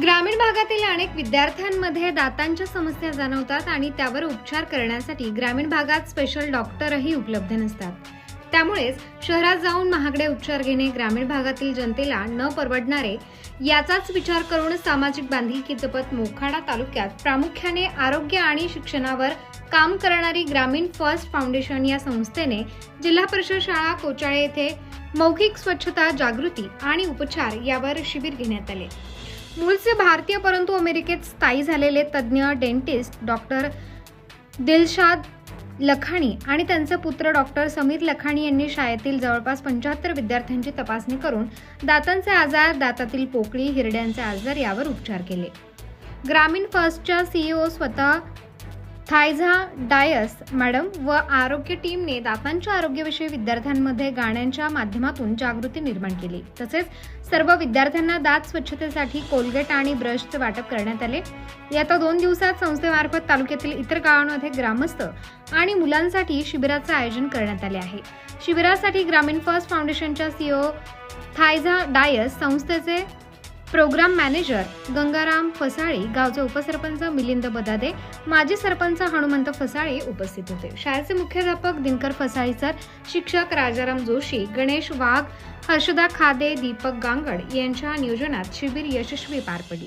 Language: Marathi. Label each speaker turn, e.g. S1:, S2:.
S1: ग्रामीण भागातील अनेक विद्यार्थ्यांमध्ये दातांच्या समस्या जाणवतात आणि त्यावर उपचार करण्यासाठी ग्रामीण भागात स्पेशल डॉक्टरही उपलब्ध नसतात. त्यामुळेच शहरात जाऊन महागडे उपचार घेणे ग्रामीण भागातील जनतेला न परवडणारे याचाच विचार करून सामाजिक बांधिलकी जपत मोखाडा तालुक्यात प्रामुख्याने आरोग्य आणि शिक्षणावर काम करणारी ग्रामीण फर्स्ट फाउंडेशन या संस्थेने जिल्हा परिषद शाळा कोचाळे येथे मौखिक स्वच्छता जागृती आणि उपचार यावर शिबिर घेण्यात आले. मूळचे भारतीय परंतु अमेरिकेत स्थायी झालेले तज्ज्ञ डेंटिस्ट डॉक्टर दिलशाद लखाणी आणि त्यांचे पुत्र डॉक्टर समीर लखाणी यांनी शाळेतील जवळपास पंच्याहत्तर विद्यार्थ्यांची तपासणी करून दातांचे आजार दातातील पोकळी हिरड्यांचे आजार यावर उपचार केले. ग्रामीण फर्स्टच्या सीईओ स्वतः थायझा डायस मॅडम व आरोग्य टीमने दातांच्या आरोग्याविषयी विद्यार्थ्यांमध्ये गाण्यांच्या माध्यमातून जागृती निर्माण केली. तसेच सर्व विद्यार्थ्यांना दात स्वच्छतेसाठी कोलगेट आणि ब्रशचे वाटप करण्यात आले. येत्या दोन दिवसात संस्थेमार्फत तालुक्यातील इतर गावांमध्ये ग्रामस्थ आणि मुलांसाठी शिबिराचे आयोजन करण्यात आले आहे. शिबिरासाठी ग्रामीण फर्स्ट फाउंडेशनच्या सीओ थायझा डायस संस्थेचे प्रोग्राम मॅनेजर गंगाराम फसाळे गावचे उपसरपंच मिलिंद बदादे माजी सरपंच हनुमंत फसाळे उपस्थित होते. शाळेचे मुख्याध्यापक दिनकर फसाळे सर शिक्षक राजाराम जोशी गणेश वाघ हर्षदा खादे दीपक गांगड यांच्या नियोजनात शिबिर यशस्वी पार पडले.